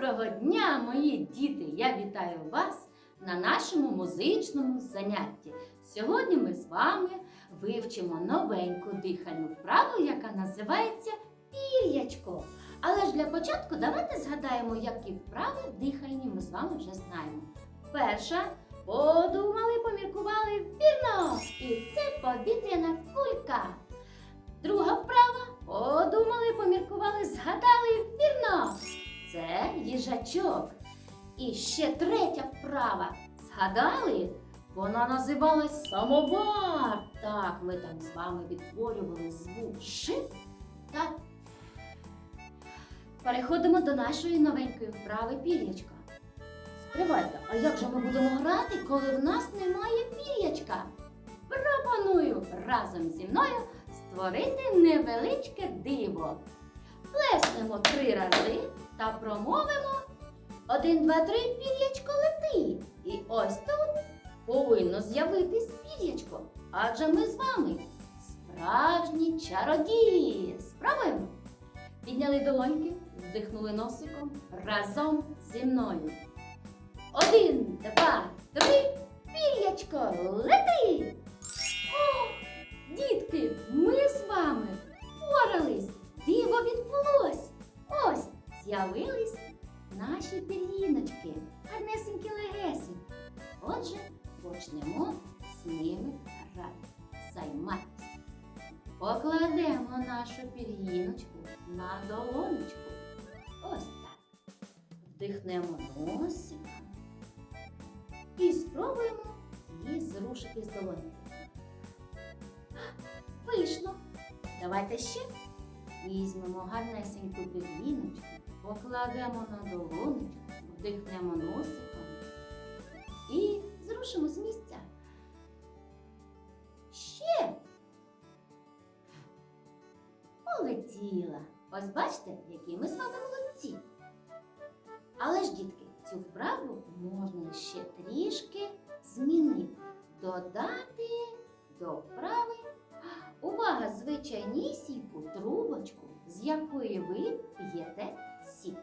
Доброго дня, мої діти! Я вітаю вас на нашому музичному занятті. Сьогодні ми з вами вивчимо новеньку дихальну вправу, яка називається пір'ячко. Але ж для початку давайте згадаємо, які вправи дихальні ми з вами вже знаємо. Перша подумали, поміркували вірно! І це повітряна кулька. Друга вправа подумали, поміркували, згадали. Це їжачок. І ще третя вправа. Згадали? Вона називалась самовар. Так, ми там з вами відтворювали звук Ш та Переходимо до нашої новенької вправи пір'ячка. Стривайте, а як же ми будемо грати, коли в нас немає пір'ячка? Пропоную разом зі мною створити невеличке диво. Плеснемо три рази та промовимо один, два, три, пір'ячко лети. І ось тут повинно з'явитись пір'ячко. Адже ми з вами справжні чародії. Спробуємо. Підняли долоньки, вдихнули носиком разом зі мною. Один, два, три, пір'ячко, лети! О, дітки, ми з вами впорались, диво відбулось. Ось з'явились наші пір'їночки, гарнесенькі легесенькі. Отже, почнемо з ними грати, займатися. Покладемо нашу пір'їночку на долоночку. Ось так. Вдихнемо носиком і спробуємо її зрушити з долоньки. Вийшло. Давайте ще візьмемо гарнесеньку пір'їночку, покладемо на долоночку, вдихнемо носиком і зрушимо з місця. Ще полетіла. Ось бачите, які ми з вами молодці. Але ж, дітки, цю вправу можна ще трішки змінити, додати до вправи. Увага, звичайнісіньку трубочку, з якої ви п'єте сік.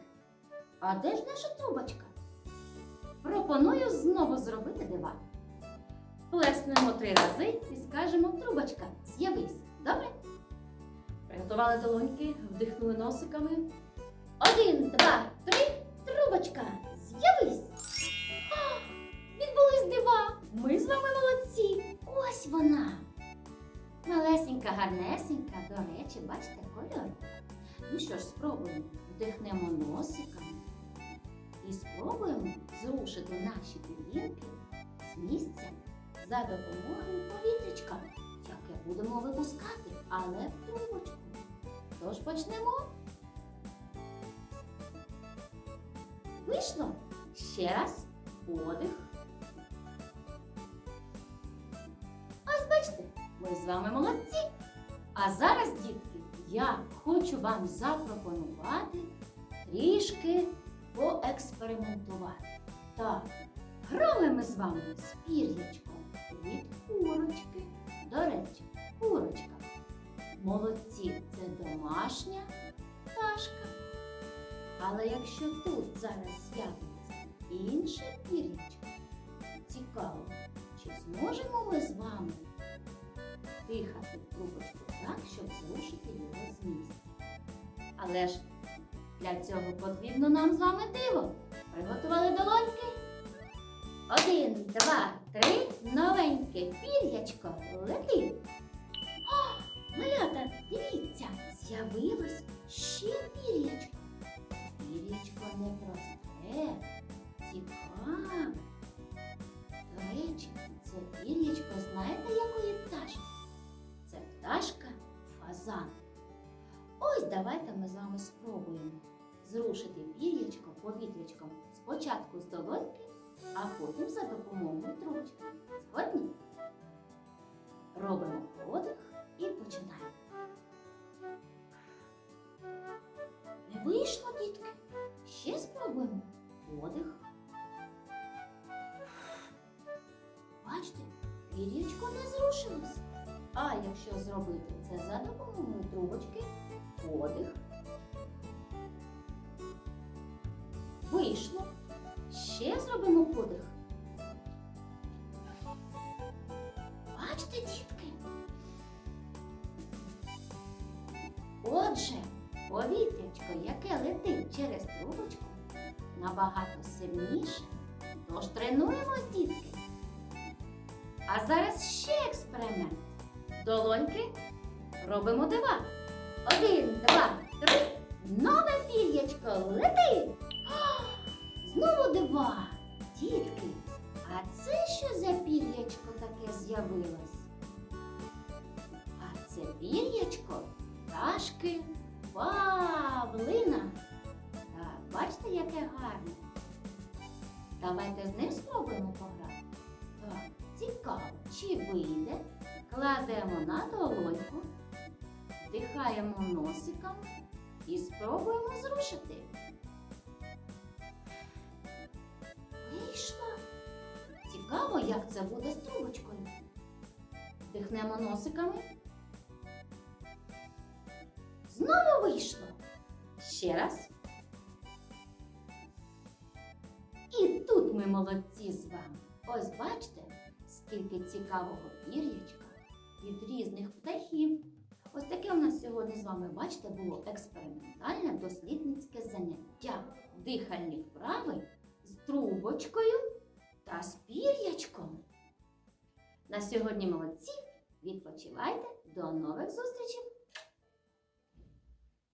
А де ж наша трубочка? Пропоную знову зробити дива. Плеснемо три рази і скажемо трубочка, з'явись. Добре? Приготували долоньки, вдихнули носиками. Один, два, три, трубочка, з'явись. Відбулись дива. Ми з вами молодці. Ось вона. Малесенька, гарнесенька, до речі, бачите, кольор. Ну що ж, спробуємо. Вдихнемо носиками і спробуємо зрушити наші пір'їнки з місця за допомогою повітрячка, яке будемо випускати, але в трубочку. Тож почнемо. Вийшло. Ще раз подих. Ось бачите, ми з вами молодці. А зараз, дітки, я хочу вам запропонувати трішки поекспериментувати. Так, грали ми з вами з пір'ячком від курочки. До речі, курочка. Молодці, це домашня пташка. Але якщо тут зараз з'явиться інше пір'ячко, цікаво, чи зможемо ми з вами дихати в трубочку так, щоб зрушити його з місця? Але ж для цього потрібно нам з вами диво. Приготували долоньки? Один, два, три, новеньке пір'ячко летить. О, малята, дивіться, з'явилось ще повітрячком спочатку з долоньки, а потім за допомогою трубочки. Згодні? Робимо подих і починаємо. Не вийшло, дітки. Ще спробуємо. Подих. Бачите, пір'ячко не зрушилось. А якщо зробити це за допомогою трубочки, подих. Вийшло. Ще зробимо подих. Бачите, дітки? Отже, повітрячко, яке летить через трубочку, набагато сильніше. Тож тренуємось, дітки. А зараз ще експеримент. Долоньки робимо дива. Один, два, три. Нове пір'ячко лети. Знову дива. Дітки, а це що за пір'ячко таке з'явилось? А це пір'ячко пташки Павлина. Так, бачите, яке гарне. Давайте з ним спробуємо пограти. Так, цікаво, чи вийде. Кладемо на долоньку, вдихаємо носиком і спробуємо зрушити. Вийшло. Цікаво, як це буде з трубочкою. Вдихнемо носиками. Знову вийшло. Ще раз. І тут ми молодці з вами. Ось бачите, скільки цікавого пір'ячка від різних птахів. Ось таке у нас сьогодні з вами, бачите, було експериментальне дослідницьке заняття. Дихальні вправи з трубочкою та з пір'ячком. На сьогодні молодці. Відпочивайте. До нових зустрічей!